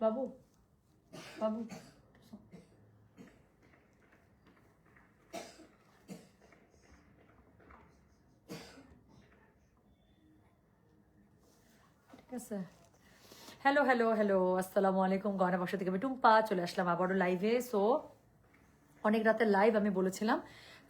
বাবু বাবু ঠিক আছে। Hello hello hello আসসালামু আলাইকুম। গয়না বাসা থেকে আমি টুম্পা চলে আসলাম আবারও লাইভে সো অনেক রাতের লাইভ আমি বলেছিলাম।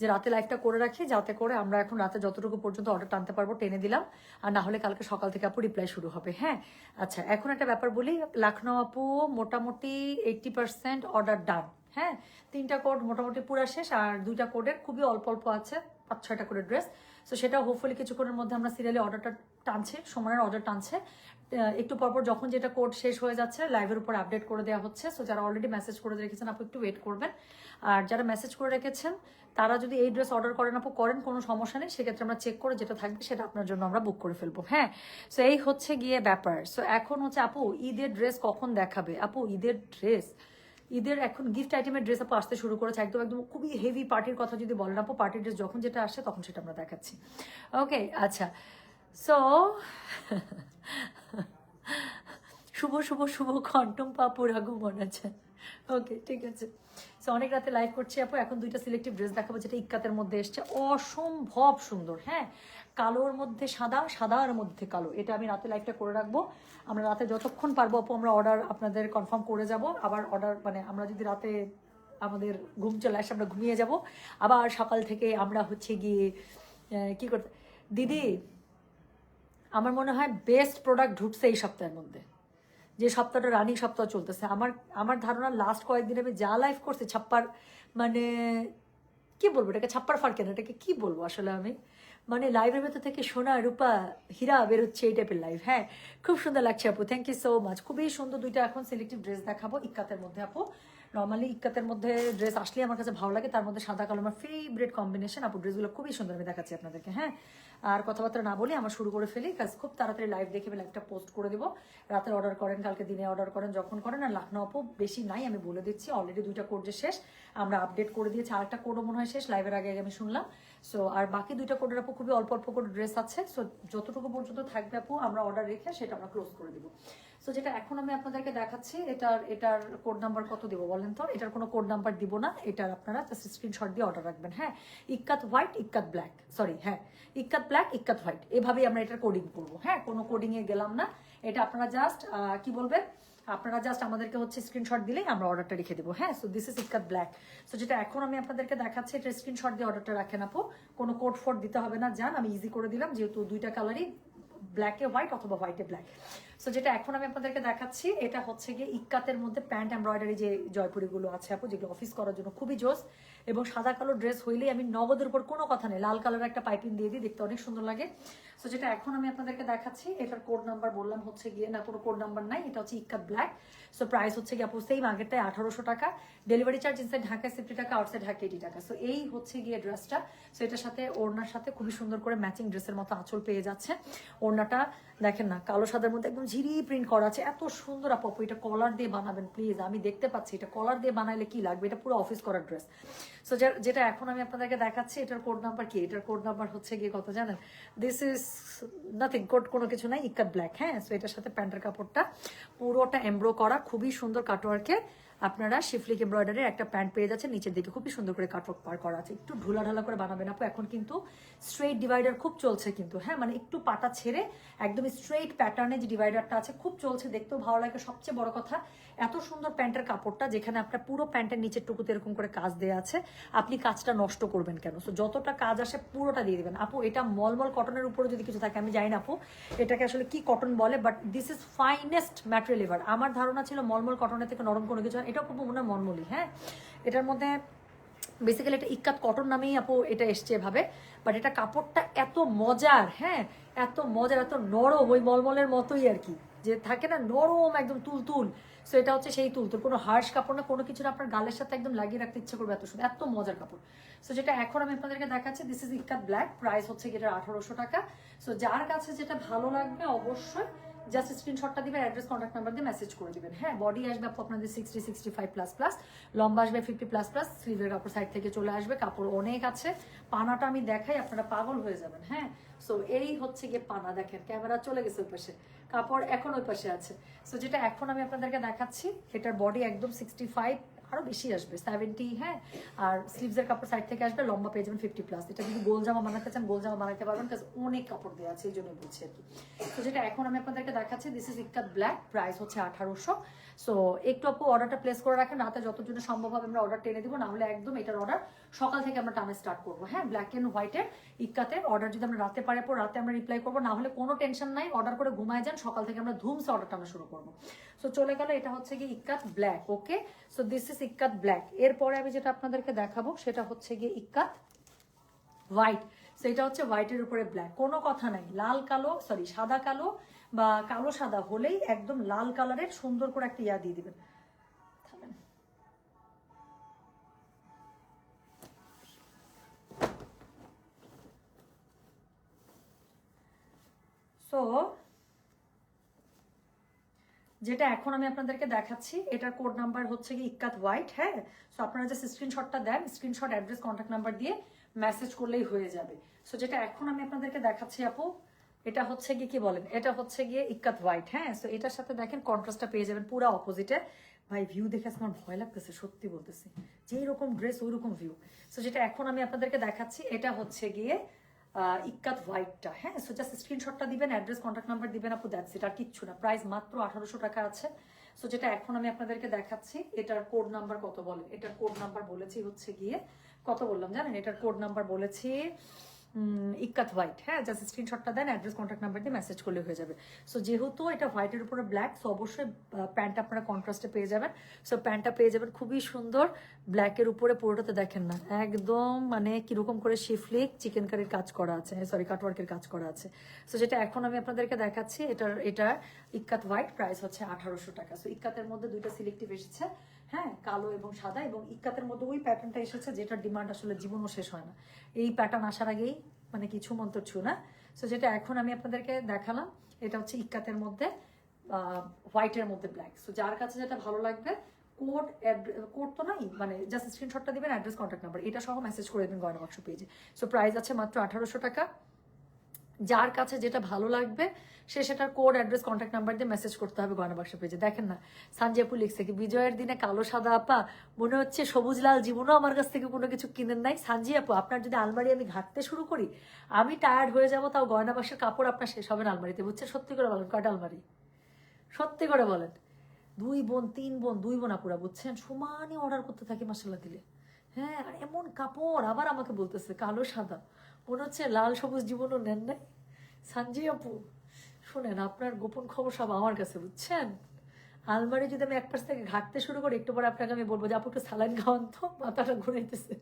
যে রাতে লাইভটা করে রাখি, যাতে করে আমরা এখন রাতে যতটুকু পর্যন্ত অর্ডার টানতে পারব টেনে দিলাম। আর না হলে কালকে সকাল থেকে আপু রিপ্লাই শুরু হবে হ্যাঁ? আচ্ছা এখন একটা ব্যাপার বলি, লাখনৌ আপু মোটামুটি এইটটি পার্সেন্ট অর্ডার ডান হ্যাঁ? তিনটা কোড মোটামুটি পুরা শেষ, আর দুইটা কোডের খুবই অল্প অল্প আছে, পাঁচ ছয়টা করে ড্রেস সো সেটা হোপফুলি কিছুক্ষণের মধ্যে আমরা সিরিয়ালি অর্ডারটা টানছে, সময়ের অর্ডার টানছে। একটু পরপর যখন যেটা কোড শেষ হয়ে যাচ্ছে লাইভের উপর আপডেট করে দেওয়া হচ্ছে। সো যারা অলরেডি মেসেজ করে রেখেছেন, আপু একটু ওয়েট করবেন। আর যারা মেসেজ করে রেখেছেন, তারা যদি এই ড্রেস অর্ডার করেন, আপু, করেন, কোনো সমস্যা নেই। সেক্ষেত্রে আমরা চেক করে যেটা থাকবে, সেটা আপনার জন্য আমরা বুক করে ফেলব। হ্যাঁ? সো এই হচ্ছে গিয়ে ব্যাপার। সো এখন হচ্ছে, আপু, ঈদের ড্রেস কখন দেখাবে? আপু, ঈদের ড্রেস ঈদের এখন গিফট আইটেমের ড্রেস আপু, আসতে শুরু করেছে। একদম একদম খুবই হেভি পার্টির কথা যদি বলেন, আপু পার্টির ড্রেস যখন যেটা আসে, তখন সেটা আমরা দেখাচ্ছি। ওকে আচ্ছা। সো শুভ শুভ শুভ খন্টম পাপুর আগমন আছে ওকে ঠিক আছে। সো অনেক রাতে লাইভ করছি আপু। এখন দুইটা সিলেক্টিভ ড্রেস দেখাবো যেটা ইক্কাতের মধ্যে এসছে। অসম্ভব সুন্দর হ্যাঁ? কালোর মধ্যে সাদা, সাদার মধ্যে কালো। এটা আমি রাতে লাইভটা করে রাখব। আমরা রাতে যতক্ষণ পারব আপু, আমরা অর্ডার আপনাদের কনফার্ম করে যাব। আবার অর্ডার মানে আমরা যদি রাতে আমাদের ঘুম চলে আসে, আমরা ঘুমিয়ে যাব। আবার সকাল থেকে আমরা হচ্ছে গিয়ে কি করতে দিদি আমার মনে হয় বেস্ট প্রোডাক্ট ঢুকছে এই সপ্তাহের মধ্যে। যে সপ্তাহটা রানিং সপ্তাহ চলতেছে। আমার আমার ধারণা লাস্ট কয়েকদিন আমি যা লাইফ করছি, ছাপ্পার মানে কি বলব এটাকে? ছাপ্পার ফারকেন, এটাকে কি বলব আসলে আমি? মানে লাইভের ভেতর থেকে সোনা, রূপা, হীরা বেরোচ্ছে এই টাইপের লাইভ হ্যাঁ? খুব সুন্দর লাগছে আপু থ্যাংক ইউ সো মাচ খুবই সুন্দর দুইটা এখন সিলেক্টিভ ড্রেস দেখাবো ইক্কাতের মধ্যে আপু। নর্মালি ইক্কাতের মধ্যে ড্রেস আসলে আমার কাছে ভালো লাগে, তার মধ্যে সাদা কালো আমার ফেভারিট কম্বিনেশন আপু ড্রেসগুলো খুবই সুন্দর আমি দেখাচ্ছি আপনাদেরকে হ্যাঁ? আর কথাবার্তা না বলি আমার শুরু করে ফেলি। কাজ খুব তাড়াতাড়ি লাইভ দেখে আমি লাইভটা পোস্ট করে দেবো। রাতে অর্ডার করেন, কালকে দিনে অর্ডার করেন, যখন করেন। আর লাখনৌ অপ বেশি নাই, আমি বলে দিচ্ছি অলরেডি দুইটা কোর্ড যে শেষ। আমরা আপডেট করে দিয়েছি। আর একটা কোডও মনে হয় শেষ লাইভের আগে আগে আমি শুনলাম। সো আর বাকি দুইটা কোডের আপু খুবই অল্প অল্প করে ড্রেস আছে। সো যতটুকু পর্যন্ত থাকবে আপু, আমরা অর্ডার রেখে সেটা আমরা ক্লোজ করে দিব। সো যেটা এখন আমি আপনাদেরকে দেখাচ্ছি, এটার এটার কোড নাম্বার কত দিব বলেন তো? এটার কোনো কোড নাম্বার দিব না, এটার আপনারা জাস্ট স্ক্রিনশট দিয়ে অর্ডার রাখবেন। হ্যাঁ ikat white ikat black sorry হ্যাঁ ইক্কাত ব্ল্যাক ইক্কাত হোয়াইট এভাবেই আমরা এটার কোডিং করব। হ্যাঁ কোনো কোডিংয়ে গেলাম না। এটা আপনারা জাস্ট কি বলবেন? আপনারা জাস্ট আমাদেরকে হচ্ছে স্ক্রিনশট দিলেই আমরা অর্ডারটা রেখে দেবো। হ্যাঁ so this is ikat black so যেটা এখন আমি আপনাদেরকে দেখাচ্ছি, এটা স্ক্রিনশট দিয়ে অর্ডারটা রাখেন আপু। কোনো কোড ফোড দিতে হবে না যান আমি ইজি করে দিলাম, যেহেতু দুইটা কালারই ব্ল্যাকে হোয়াইট অথবা হোয়াইটে ব্ল্যাক সো যেটা এখন আমি আপনাদেরকে দেখাচ্ছি, এটা হচ্ছে গিয়ে ইক্কাতের মধ্যে প্যান্ট এমব্রয়ডারি যে জয়পুরিগুলো আছে আপু, যেগুলো অফিস করার জন্য খুবই জোস। এবং সাদা কালো ড্রেস হইলেই আমি নগদের উপর কোনো কথা নেই। লাল কালার একটা পাইপিং দিয়ে দিই, দেখতে অনেক সুন্দর লাগে। সো যেটা এখন আমি আপনাদেরকে দেখাচ্ছি, এটার কোড নাম্বার বললাম হচ্ছে গিয়ে, না, কোনো কোড নাম্বার নাই, এটা হচ্ছে ইক্কা ব্ল্যাক সো প্রাইস হচ্ছে গিয়ে, আপু সেই আগেরটাই আঠারোশো টাকা। ডেলিভারি চার্জ ইনসাইড ঢাকায় সিফটি টাকা আউটসাইড ঢাকা এইটি টাকা। সো এই হচ্ছে গিয়ে ড্রেসটা সো এটার সাথে ওড়নার সাথে খুবই সুন্দর করে ম্যাচিং ড্রেসের মতো আঁচল পেয়ে যাচ্ছে। ওড়নাটা দেখেন না, কালো সাদার মধ্যে একদম ঝিরি প্রিন্ট করা আছে। এত সুন্দর আপু এটা কলার দিয়ে বানাবেন প্লিজ আমি দেখতে পাচ্ছি, এটা কলার দিয়ে বানাইলে কি লাগবে? এটা পুরো অফিস করার ড্রেস সো যেটা এখন আমি আপনাদেরকে দেখাচ্ছি, এটার কোড নাম্বার কি? এটার কোড নাম্বার হচ্ছে গিয়ে কত জানেন? দিস ইজ নাথিং কোড কোনো কিছু নাই, ইকাত ব্ল্যাক হ্যাঁ? সো এটার সাথে প্যান্টের কাপড়টা পুরোটা এমব্রো করা, খুবই সুন্দর কাটওয়ার্কে আপনারা শিফলিক এমব্রয়ডারির একটা প্যান্ট পেয়ে যাচ্ছেন, নিচের দিকে খুবই সুন্দর করে কাটওয়ার্ক পার করা আছে। একটু ঢোলা ঢালা করে বানাবেন আপু, এখন কিন্তু স্ট্রেট ডিভাইডার খুব চলছে কিন্তু হ্যাঁ? মানে একটু পাটা ছেড়ে একদম স্ট্রেট প্যাটার্নে যে ডিভাইডারটা আছে, খুব চলছে, দেখতেও ভালো লাগে। সবচেয়ে বড় কথা, এত সুন্দর প্যান্টের কাপড়টা যেখানে আপনার পুরো প্যান্টের নিচের টুকুতে এরকম করে কাজ দেওয়া আছে, আপনি কাজটা নষ্ট করবেন কেন? সো যতটা কাজ আসে পুরোটা দিয়ে দেবেন। আপু, এটা মলমল কটনের উপরে যদি কিছু থাকে, আমি জানি না আপু, এটাকে আসলে কি কটন বলে but this is finest material এবার আমার ধারণা ছিল মলমল কটনের থেকে নরম কোনো কিছু। এটাও খুব মনে মলমলি হ্যাঁ? এটার মধ্যে বেসিক্যালি এটা ইক্কাত কটন নামেই আপু এটা এসছে এভাবে বাট এটা কাপড়টা এত মজার হ্যাঁ? এত মজার, এত নরম, ওই মলমলের মতোই আর কি। যে থাকে না, নরম, একদম তুলতুল। সো এটা হচ্ছে সেই তুলতুল। কোনো হার্শ কাপড় না, কোনো কিছু না, আপনার গালের সাথে একদম লাগিয়ে রাখতে ইচ্ছে করবে এত সুন্দর, এত মজার কাপড়। সো যেটা এখন আমি আপনাদেরকে দেখাচ্ছি this is ikat black price হচ্ছে এটা আঠারোশো টাকা। সো যার কাছে যেটা ভালো লাগবে অবশ্যই জাস্ট স্ক্রিনশটটা দিবেন অ্যাড্রেস কন্ট্যাক্ট নাম্বার দিয়ে মেসেজ করে দিবেন। হ্যাঁ বডি আসবে আপু আপনাদের sixty sixty five plus plus লম্বা আসবে ফিফটি প্লাস প্লাস স্লিভের কাপড় সাইড থেকে চলে আসবে, কাপড় অনেক আছে। পানাটা আমি দেখাই, আপনারা পাগল হয়ে যাবেন হ্যাঁ? সো এই হচ্ছে গিয়ে পানা, দেখেন ক্যামেরা চলে গেছে ওই পাশে, কাপড় এখন ওই পাশে আছে। সো যেটা এখন আমি আপনাদেরকে দেখাচ্ছি, এটার বডি একদম সিক্সটি ফাইভ আরও বেশি আসবে সেভেন্টি হ্যাঁ? আর স্লিভসের কাপড় সাইড থেকে আসবে, লম্বা পেয়ে যাবেন ফিফটি প্লাস এটা যদি গোল জামা বানাতে চান, গোল জামা বানাতে পারবেন অনেক কাপড় দেওয়া আছে, এই জন্য বলছি আর কি। তো যেটা এখন আমি আপনাদেরকে দেখাচ্ছি this is ikat black price হচ্ছে আঠারোশো। সো একটু আপু অর্ডারটা প্লেস করে রাখেন, রাতে যতজন সম্ভব হবে আমরা অর্ডার টেনে দিব, না হলে একদম এটার অর্ডার সকাল থেকে আমরা টানে স্টার্ট করব। হ্যাঁ ব্ল্যাক অ্যান্ড হোয়াইটের ইক্কাতের অর্ডার যদি আমরা রাতে পারে পর রাতে আমরা রিপ্লাই করব, না হলে কোনো টেনশন নাই অর্ডার করে ঘুমায় যান, সকাল থেকে আমরা ধুমসে অর্ডারটা আমরা শুরু করব। সো চলে গেল, এটা হচ্ছে গিয়ে ikat black okay so this is ikat black এরপরে আমি যেটা আপনাদেরকে দেখাবো, সেটা হচ্ছে গিয়ে ইক্কাত হোয়াইট সেটা হচ্ছে হোয়াইটের উপরে ব্ল্যাক কোনো কথা নাই। লাল, কালো সরি সাদা, কালো বা কালো, সাদা হলেই একদম লাল কালারের সুন্দর করে একটা ইয়া দিয়ে দিবেন। সো যেটা এখন আমি আপনাদেরকে দেখাচ্ছি, এটার কোড নাম্বার হচ্ছে কি ইক্কাত হোয়াইট হ্যাঁ? সো আপনারা যে স্ক্রিনশটটা দেন স্ক্রিনশট অ্যাড্রেস কন্ট্যাক্ট নাম্বার দিয়ে মেসেজ করলেই হয়ে যাবে। সো যেটা এখন আমি আপনাদেরকে দেখাচ্ছি, আপু, এটা হচ্ছে গিয়ে কি বলেন? এটা হচ্ছে গিয়ে ইক্কাত হোয়াইট হ্যাঁ? সো এটার সাথে দেখেন কন্ট্রাস্টটা পেয়ে যাবেন পুরো অপোজিটে ভাই ভিউ দেখে আমার ভয় লাগতেছে, সত্যি বলতেছি। যেই রকম ড্রেস ওই রকম ভিউ সো যেটা এখন আমি আপনাদেরকে দেখাচ্ছি, এটা হচ্ছে গিয়ে ইক্কাত হোয়াইটটা হ্যাঁ? সো জাস্ট স্ক্রিনশটটা দিবেন অ্যাড্রেস কন্ট্যাক্ট নাম্বার দিবেন, আপু দ্যাটস এটা আর কিচ্ছু না। প্রাইস মাত্র আঠারোশো টাকা আছে। সো যেটা এখন আমি আপনাদেরকে দেখাচ্ছি, এটার কোড নাম্বার কত বলেন এটার কোড নাম্বার বলেছি হচ্ছে গিয়ে, কত বললাম জানেন? এটার কোড নাম্বার বলেছি ইক্কাত হোয়াইট। হ্যাঁ জাস্ট স্ক্রিনশটটা দেন অ্যাড্রেস কন্ট্যাক্ট নাম্বার দিয়ে মেসেজ করলে হয়ে যাবে। সো যেহেতু এটা হোয়াইটের উপরে ব্ল্যাক সো অবশ্যই প্যান্ট আপনারা কন্ট্রাস্টে পেয়ে যাবেন। সো প্যান্টটা পেয়ে যাবেন খুবই সুন্দর। ব্ল্যাকের উপরে পুরোটাতে দেখেন না। একদম মানে কীরকম করে শিফলিক চিকেন কারির কাজ করা আছে। সরি কাটওয়ার্কের কাজ করা আছে। সো যেটা এখন আমি আপনাদেরকে দেখাচ্ছি, এটার, এটা ইক্কাত হোয়াইট প্রাইস হচ্ছে আঠারোশো টাকা। সো ইক্কাতের মধ্যে দুইটা সিলেক্টিভ এসেছে। হ্যাঁ কালো এবং সাদা এবং ইক্কাতের মধ্যে ওই প্যাটার্নটা এসেছে যেটার ডিমান্ড আসলে জীবনও শেষ হয় না। এই প্যাটার্ন আসার আগেই মানে কিছু মন্ত্র ছু, না? সো যেটা এখন আমি আপনাদেরকে দেখালাম, এটা হচ্ছে ইক্কাতের মধ্যে হোয়াইটের মধ্যে ব্ল্যাক সো যার কাছে যেটা ভালো লাগবে কোড কোড তো নাই মানে জাস্ট স্ক্রিনশটটা দিবেন অ্যাড্রেস কন্ট্যাক্ট নাম্বার এটা সহ মেসেজ করে দেবেন গয়না বাক্স পেজে সো প্রাইস আছে মাত্র আঠারোশো টাকা। যার কাছে যেটা ভালো লাগবে, সে সেটার কোড অ্যাড্রেস কন্ট্যাক্ট নাম্বার দিয়ে মেসেজ করতে হবে গয়না বাক্স পেজে দেখেন না সানজেপু লিখছে কি, বিজয়ের দিনে কালো সাদা আপা, মনে হচ্ছে সবুজ লাল জীবনও আমার কাছ থেকে কোনো কিছু কিনেন নাই। সানজি আপু, আপনার যদি আলমারি আমি ঘাটতে শুরু করি, আমি টায়ার্ড হয়ে যাব, তাও গয়না বাক্সের কাপড় আপনার শেষ হবে না আলমারিতে। বুঝছেন? সত্যি করে বলেন, কয়টা আলমারি? সত্যি করে বলেন। দুই বোন, তিন বোন, দুই বোন আপুরা, বুঝছেন? সমানই অর্ডার করতে থাকি মশলা দিলে। হ্যাঁ আর এমন কাপড় আবার আমাকে বলতেছে, কালো সাদা। মনে হচ্ছে লাল সবুজ জীবনও নেন নাই। সানজি আপু, শোনেন, আপনার গোপন খবর সব আমার কাছে, বুঝছেন? আলমারি যদি আমি এক পাশ থেকে ঘাটতে শুরু করি, একটু পরে আপনাকে আমি বলব যে, আপু, একটু সালাইন খাওয়ান তো, মাথাটা ঘুরাইতেছে।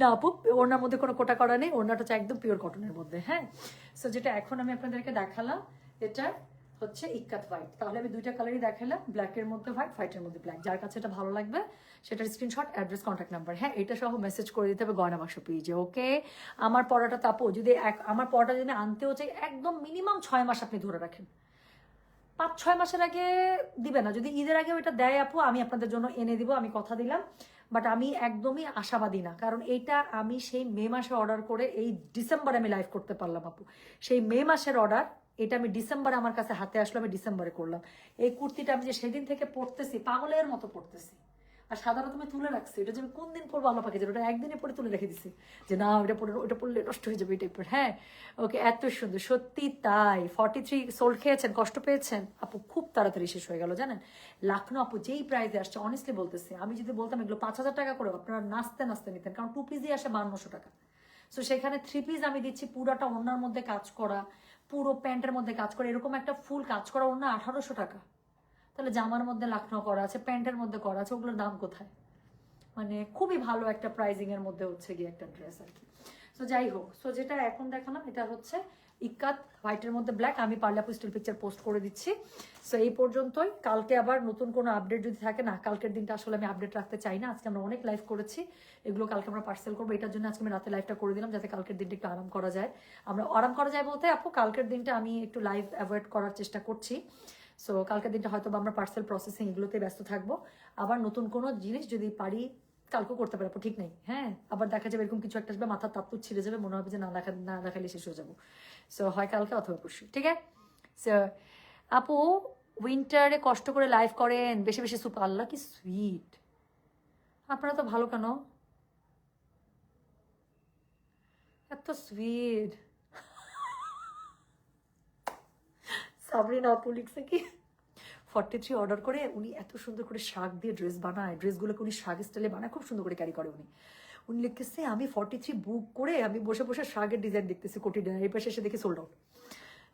না, আপু, ওনার মধ্যে কোনো কোটা করা নেই, ওনাটা হচ্ছে একদম পিওর কটনের মধ্যে হ্যাঁ? সো যেটা এখন আমি আপনাদেরকে দেখালাম, এটা হচ্ছে ইক্কাত হোয়াইট তাহলে আমি দুইটা কালারই দেখালাম ব্ল্যাকের মধ্যে হোয়াইট হোয়াইটের মধ্যে ব্ল্যাক যার কাছে এটা ভালো লাগবে, সেটার স্ক্রিনশট অ্যাড্রেস কন্ট্যাক্ট নাম্বার হ্যাঁ এটা সহ মেসেজ করে দিতে হবে গয়না বাক্স পেজে ওকে আমার পড়াটা তাপো, যদি এক- আমার পড়াটা যদি আনতেও চাই, একদম মিনিমাম ছয় মাস আপনি ধরে রাখেন। পাঁচ, ছয় মাসের আগে দিবে না। যদি ঈদের আগে ওইটা দেয় আপু, আমি আপনাদের জন্য এনে দিব, আমি কথা দিলাম। বাট আমি একদমই আশাবাদী না, কারণ এইটা আমি সেই মে মাসে অর্ডার করে এই ডিসেম্বরে আমি লাইভ করতে পারলাম আপু। সেই মে মাসের অর্ডার এটা আমি ডিসেম্বরে আমার কাছে হাতে আসলো, আমি ডিসেম্বরে করলাম। এই কুর্তিটা আমি যে সেদিন থেকে পড়তেছি পাগলের মতো পড়তেছি আর সাধারণত আমি তুলে রাখছি, এটা যে আমি কোন দিন পরবো আল্লাহ পাকে ওটা একদিনে পরে তুলে রেখে দিছি। যে না ওটা পরে ওটা পড়লে নষ্ট হয়ে যাবে, এই টাইপের হ্যাঁ ওকে, এত সুন্দর, সত্যি তাই। ফর্টি থ্রি সোল্ড খেয়েছেন, কষ্ট পেয়েছেন? আপু, খুব তাড়াতাড়ি শেষ হয়ে গেল, জানেন? লাখনো আপু, যেই প্রাইসে আসছে অনেস্টলি বলতেছি, আমি যদি বলতাম এগুলো পাঁচ হাজার টাকা করে আপনারা নাচতে নাচতে নিতেন, কারণ টু পিসই আসে বান্নশো টাকা। সো সেখানে থ্রি পিস আমি দিচ্ছি, পুরাটা ওনার মধ্যে কাজ করা পুরো প্যান্টের মধ্যে কাজ করে, এরকম একটা ফুল কাজ করা ওর না আঠারোশো টাকা। তাহলে জামার মধ্যে লাখনো করা আছে, প্যান্টের মধ্যে করা আছে, ওগুলোর দাম কোথায়? মানে খুবই ভালো একটা প্রাইজিং এর মধ্যে হচ্ছে গিয়ে একটা ড্রেস আর কি। সো যাই হোক সো যেটা এখন দেখালাম, এটা হচ্ছে ইক্কাত হোয়াইটের মধ্যে ব্ল্যাক, আমি পারলে আপু স্টিল পিকচার পোস্ট করে দিচ্ছি। সো এই পর্যন্তই। কালকে আবার নতুন কোনো আপডেট যদি থাকে, না, কালকের দিনটা আসলে আমি আপডেট রাখতে চাই না। আজকে আমরা অনেক লাইভ করেছি। এগুলো কালকে আমরা পার্সেল করব। এটার জন্য আজকে আমি রাতে লাইভটা করে দিলাম, যাতে কালকের দিনটা একটু আরাম করা যায়। আমরা আরাম করা যায় বলতে, আপু, কালকের দিনটা আমি একটু লাইভ অ্যাভয়েড করার চেষ্টা করছি। সো কালকের দিনটা হয়তো আমরা পার্সেল প্রসেসিং এগুলোতে ব্যস্ত থাকব। আবার নতুন কোনো জিনিস যদি পারি, কালকেও করতে পারব ঠিক নেই হ্যাঁ? আবার দেখা যাবে এরকম কিছু একটা আসবে, মাথার তুপ ছিঁড়ে যাবে, মনে হবে যে না, দেখা না দেখালে শেষ হয়ে যাব। সো হয় কালকে অথবা পরশু ঠিক আছে? সো আপু উইন্টারে কষ্ট করে লাইভ করেন, বেশি বেশি সুপ আল্লাহ কি সুইট আপনারা তো ভালো কেন? এত সুইট সাবরিনা, আপু লিখছে কি? ফর্টি থ্রি অর্ডার করে উনি এত সুন্দর করে শাক দিয়ে ড্রেস বানায় ড্রেসগুলোকে উনি শাক স্টাইলে বানায়, খুব সুন্দর করে ক্যারি করে উনি। উনি লিখতেছে, আমি ফর্টি থ্রি বুক করে আমি বসে বসে শাকের ডিজাইন দেখতেছি কোটি এই পাশে এসে দেখি সোল্ড আউট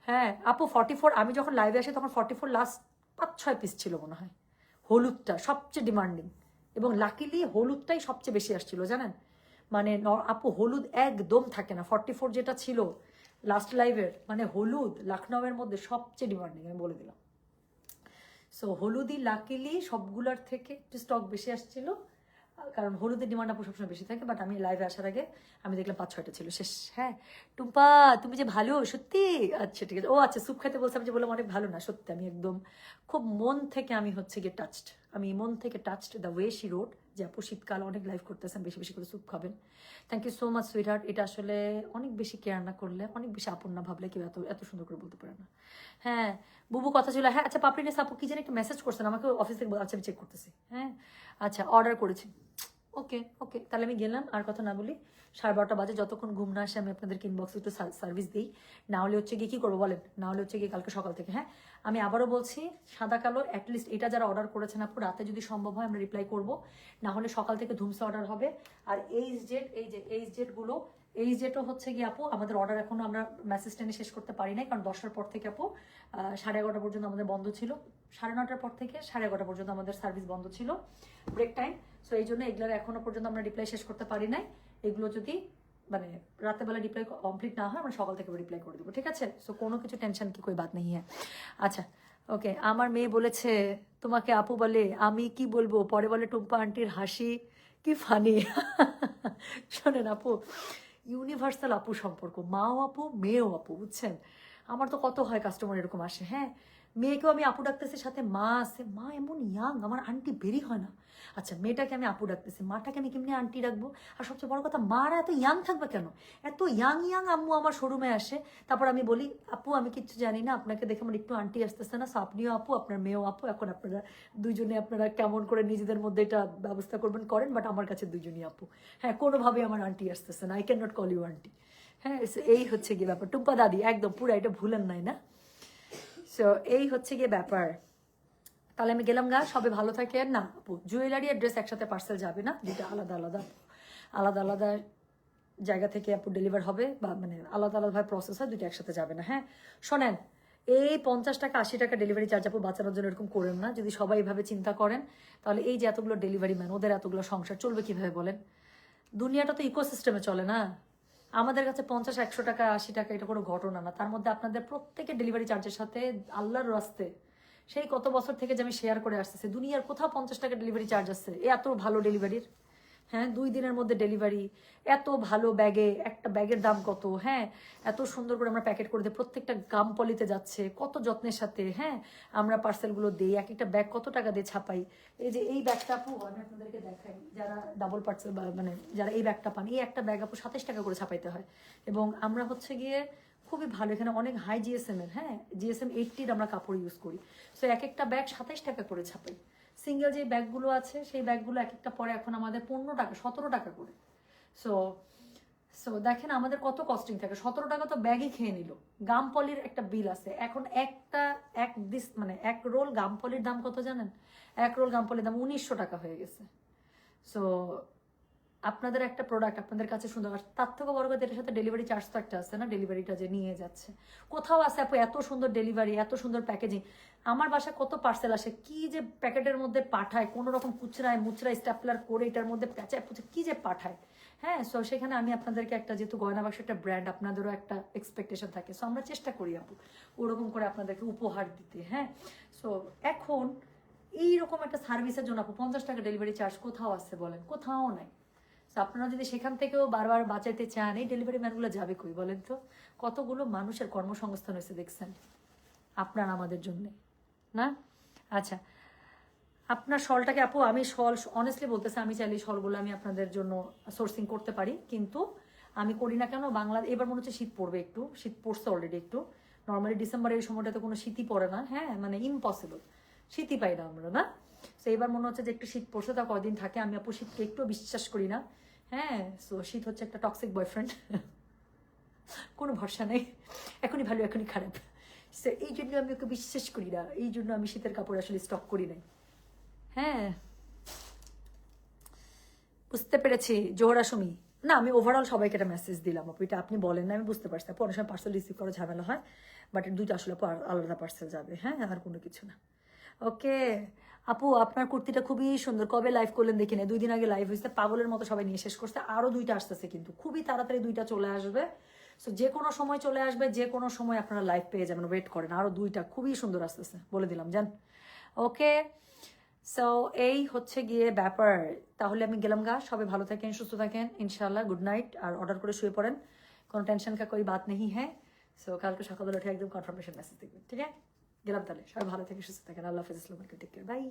হ্যাঁ আপু ফর্টি ফোর আমি যখন লাইভে আসি তখন ফর্টি ফোর লাস্ট পাঁচ ছয় পিস ছিল মনে হয়। হলুদটা সবচেয়ে ডিমান্ডিং এবং লাকিলি হলুদটাই সবচেয়ে বেশি আসছিল, জানেন? মানে আপু, হলুদ একদম থাকে না। ফর্টি ফোর যেটা ছিল লাস্ট লাইভের মানে হলুদ লখনউয়ের মধ্যে সবচেয়ে ডিমান্ডিং আমি বলে দিলাম। সো হলুদই লাকিলি সবগুলোর থেকে একটু স্টক বেশি আসছিল। কারণ হলুদের ডিমান্ড আপু সবসময় বেশি থাকে বাট আমি লাইভে আসার আগে আমি দেখলাম পাঁচ, ছয়টা ছিল। শেষ। হ্যাঁ। টুম্পা, তুমি যে ভালো, সত্যি? আচ্ছা ঠিক আছে। ও আচ্ছা স্যুপ খেতে বলছিলাম যে বললাম অনেক ভালো না, সত্যি, আমি একদম খুব মন থেকে আমি হচ্ছে গিয়ে টাচড আমি মন থেকে touched the way she rode যে আপু শীতকাল অনেক লাইভ করতেছেন, বেশি বেশি করে স্যুপ খাবেন। Thank you so much sweetheart এটা আসলে অনেক বেশি কেয়ার না করলে, অনেক বেশি আপন না ভাবলে কেউ এত এত সুন্দর করে বলতে পারে না। হ্যাঁ বুবু কথা ছিল হ্যাঁ আচ্ছা পাপড়িনেস আপু কি যেন একটা মেসেজ করছেন আমাকে অফিস থেকে আচ্ছা আমি চেক করতেছি। হ্যাঁ। আচ্ছা অর্ডার করেছি। ওকে ওকে তাহলে আমি গেলাম। আর কথা না বলি সাড়ে বারোটা বাজে, যতক্ষণ ঘুম না আসে আমি আপনাদের ইনবক্সে একটু সার্ভিস দিই। না হলে হচ্ছে গিয়ে কী করব বলেন? না হলে হচ্ছে গিয়ে কালকে সকাল থেকে হ্যাঁ? আমি আবারও বলছি, সাদা কালো অ্যাটলিস্ট এটা যারা অর্ডার করেছেন আপু, রাতে যদি সম্ভব হয় আমরা রিপ্লাই করব। না হলে সকাল থেকে ধুমসে অর্ডার হবে। আর এইচ জেড এই যে এইচ জেডগুলো এইচ জেটও হচ্ছে গিয়ে আপু, আমাদের অর্ডার এখনও আমরা মেসেজ টেনে শেষ করতে পারি নাই, কারণ দশটার পর থেকে আপু সাড়ে এগারোটা পর্যন্ত আমাদের বন্ধ ছিল। সাড়ে নটার পর থেকে সাড়ে এগারোটা পর্যন্ত আমাদের সার্ভিস বন্ধ ছিল ব্রেক টাইম সো এই জন্য এগুলোর এখনও পর্যন্ত আমরা রিপ্লাই শেষ করতে পারি নাই। এগুলো যদি মানে রাতেবেলা রিপ্লাই কমপ্লিট না হয়, আমরা সকাল থেকে রিপ্লাই করে দেবো, ঠিক আছে? সো কোনো কিছু টেনশন কি, কই বাদ নেই হ্যাঁ। আচ্ছা ওকে আমার মেয়ে বলেছে, তোমাকে আপু বলে, আমি কি বলব? পরে বলে টুম্পা আন্টির হাসি, কি ফানি শোনেন আপু ইউনিভার্সাল আপু সম্পর্ক, মাও আপু, মেয়েও আপু, বুঝছেন? আমার তো কত হয় কাস্টমার এরকম আসে হ্যাঁ? মেয়েকেও আমি আপু ডাকতেছি, সাথে মা আছে। মা এমন ইয়াং আমার আন্টি বেরি হয় না। আচ্ছা মেয়েটাকে আমি আপু ডাকতেছি। মাটাকে আমি কেমনি আন্টি রাখব আর সবচেয়ে বড় কথা, মারা এত ইয়াং থাকবে কেন? এত ইয়াং ইয়াং আম্মু আমার শোরুমে আসে। তারপর আমি বলি, আপু, আমি কিচ্ছু জানি না। আপনাকে দেখে আমার একটু আন্টি আসতেছে না। আপনিও আপু, আপনার মেয়েও আপু। এখন আপনারা দুজনে আপনারা কেমন করে নিজেদের মধ্যে এটা ব্যবস্থা করবেন, করেন। বাট আমার কাছে দুইজনই আপু। হ্যাঁ কোনোভাবে আমার আন্টি আসতেছে না। I can not call you aunty হ্যাঁ এই হচ্ছে গিয়ে ব্যাপার। টুম্পা দাদি, একদম পুরো এটা ভুলেন নাই না? সো এই হচ্ছে গিয়ে ব্যাপার। তাহলে আমি গেলাম গা, সবে ভালো থাকে। না, আপু জুয়েলারি আর ড্রেস একসাথে পার্সেল যাবে না? দুটা আলাদা আলাদা। আলাদা আলাদা জায়গা থেকে আপু ডেলিভার হবে বা মানে আলাদা আলাদাভাবে প্রসেস হয় দুটো একসাথে যাবে না হ্যাঁ? শোনেন, এই পঞ্চাশ টাকা, আশি টাকা ডেলিভারি চার্জ আপু বাঁচানোর জন্য এরকম করেন না। যদি সবাই এইভাবে চিন্তা করেন, তাহলে এই যে এতগুলো ডেলিভারি ম্যান ওদের এতগুলো সংসার চলবে কীভাবে বলেন? দুনিয়াটা তো ইকোসিস্টেমে চলে না? আমাদের কাছে পঞ্চাশ, একশো টাকা, আশি টাকা, এটা কোনো ঘটনা না। তার মধ্যে আপনাদের প্রত্যেকের ডেলিভারি চার্জের সাথে আল্লাহর রাস্তে। সেই কত বছর থেকে যে আমি শেয়ার করে আসতেছি, দুনিয়ার কোথাও পঞ্চাশ টাকা ডেলিভারি চার্জ আসছে? এত ভালো ডেলিভারির হ্যাঁ দুই দিনের মধ্যে ডেলিভারি এত ভালো ব্যাগে, একটা ব্যাগের দাম কত হ্যাঁ এত সুন্দর করে আমরা প্যাকেট করে দিই প্রত্যেকটা গাম পলিতে যাচ্ছে, কত যত্নের সাথে হ্যাঁ আমরা পার্সেলগুলো দিই, এক একটা ব্যাগ কত টাকা দিয়ে ছাপাই। এই যে এই ব্যাগটা আপু, আমি আপনাদেরকে দেখাই, যারা ডাবল পার্সেল মানে যারা এই ব্যাগটা পান, এই একটা ব্যাগ আপু সাতাশ টাকা করে ছাপাইতে হয়। এবং আমরা হচ্ছে গিয়ে খুবই ভালো, এখানে অনেক হাই জিএসএম এর হ্যাঁ জিএসএম এইটটির আমরা কাপড় ইউজ করি। সো এক একটা ব্যাগ সাতাইশ টাকা করে ছাপাই। সিঙ্গেল যে ব্যাগগুলো আছে, সেই ব্যাগগুলো এক একটা পরে এখন আমাদের পনেরো টাকা, সতেরো টাকা করে। সো সো দেখেন আমাদের কত কস্টিং থাকে। সতেরো টাকা তো ব্যাগই খেয়ে নিল। গামপলির একটা বিল আছে। এখন একটা, এক দিস মানে এক রোল গামপলির দাম কত জানেন? এক রোল গামপলির দাম উনিশশো টাকা হয়ে গেছে। সো আপনাদের একটা প্রোডাক্ট আপনাদের কাছে সুন্দর আর তার থেকে বড় কথা, এটার সাথে ডেলিভারি চার্জ তো একটা আছে না? ডেলিভারিটা যে নিয়ে যাচ্ছে। কোথাও আছে আপু এত সুন্দর ডেলিভারি এত সুন্দর প্যাকেজিং আমার বাসায় কত পার্সেল আসে? কি যে প্যাকেটের মধ্যে পাঠায়? কোনো রকম কুচরায় মুচড়ায় স্ট্যাপলার করে এটার মধ্যে প্যাঁচায় পুচে কি যে পাঠায়? হ্যাঁ সো সেখানে আমি আপনাদেরকে একটা যেহেতু গয়না বাক্স একটা ব্র্যান্ড আপনাদেরও একটা এক্সপেকটেশন থাকে। সো আমরা চেষ্টা করি আপু, ওরকম করে আপনাদেরকে উপহার দিতে হ্যাঁ? সো এখন এইরকম একটা সার্ভিসের জন্য আপু, পঞ্চাশ টাকা ডেলিভারি চার্জ কোথাও আছে বলেন? কোথাও নাই। আপনারা যদি সেখান থেকেও বারবার বাঁচাইতে চান, এই ডেলিভারি ম্যানগুলো যাবে কই বলেন তো? কতগুলো মানুষের কর্মসংস্থান হয়েছে দেখছেন? আপনার আমাদের জন্যে, না? আচ্ছা আপনার শলটাকে আপু, আমি শল অনেস্টলি বলতেছি, আমি চাইলে শলগুলো আমি আপনাদের জন্য সোর্সিং করতে পারি, কিন্তু আমি করি না কেন? বাংলা, এবার মনে হচ্ছে শীত পড়বে একটু, শীত পড়ছে অলরেডি একটু। নর্মালি ডিসেম্বরের এই সময়টাতে কোনো শীতই পড়ে না হ্যাঁ মানে ইম্পসিবল শীতই পাই না আমরা, না? তো এবার মনে হচ্ছে যে একটু শীত পড়ছে তা কদিন থাকে। আমি আপু শীতকে একটু বিশ্বাস করি না। হ্যাঁ সো শীত হচ্ছে একটা টক্সিক বয়ফ্রেন্ড কোনো ভরসা নেই। এখনই ভালো, এখনই খারাপ। সো এই জন্য আমি ওকে বিশ্বাস করি না। এই জন্য আমি শীতের কাপড় আসলে স্টক করি নাই। হ্যাঁ। বুঝতে পেরেছি, জোহরা সুমি না, আমি ওভারঅল সবাইকে একটা মেসেজ দিলাম আপু। এটা আপনি বলেন না, আমি বুঝতে পারছি। আপু, অনেক সময় পার্সেল রিসিভ করা ঝামেলা হয় বাট দুইটা আসলে আলাদা পার্সেল যাবে। হ্যাঁ আর কোনো কিছু না। ওকে আপু, আপনার কুর্তিটা খুবই সুন্দর। কবে লাইভ করলেন দেখি না দুই দিন আগে লাইভ হয়েছে। পাগলের মতো সবাই নিয়ে শেষ করছে। আরও দুইটা আসতেছে কিন্তু। খুবই তাড়াতাড়ি দুইটা চলে আসবে। সো যে কোনো সময় চলে আসবে, যে কোনো সময় আপনারা লাইভ পেয়ে যাবেন। ওয়েট করেন। আরও দুইটা খুবই সুন্দর আসতেছে। বলে দিলাম, জান। ওকে সো এই হচ্ছে গিয়ে ব্যাপার। তাহলে আমি গেলাম গা। সবাই ভালো থাকেন, সুস্থ থাকেন। ইনশাল্লাহ গুড নাইট আর অর্ডার করে শুয়ে পড়েন। কোনো টেনশন কা কোই বাত নেই হ্যাঁ? সো কালকে সকালবেলা উঠে একদম কনফার্মেশন মেসেজ দেখবেন, ঠিক আছে? গেলাম তাহলে। সবাই ভালো থেকে সুস্থ থাকেন। আল্লাহ হাফিজ। আলাইকুম। Take care bye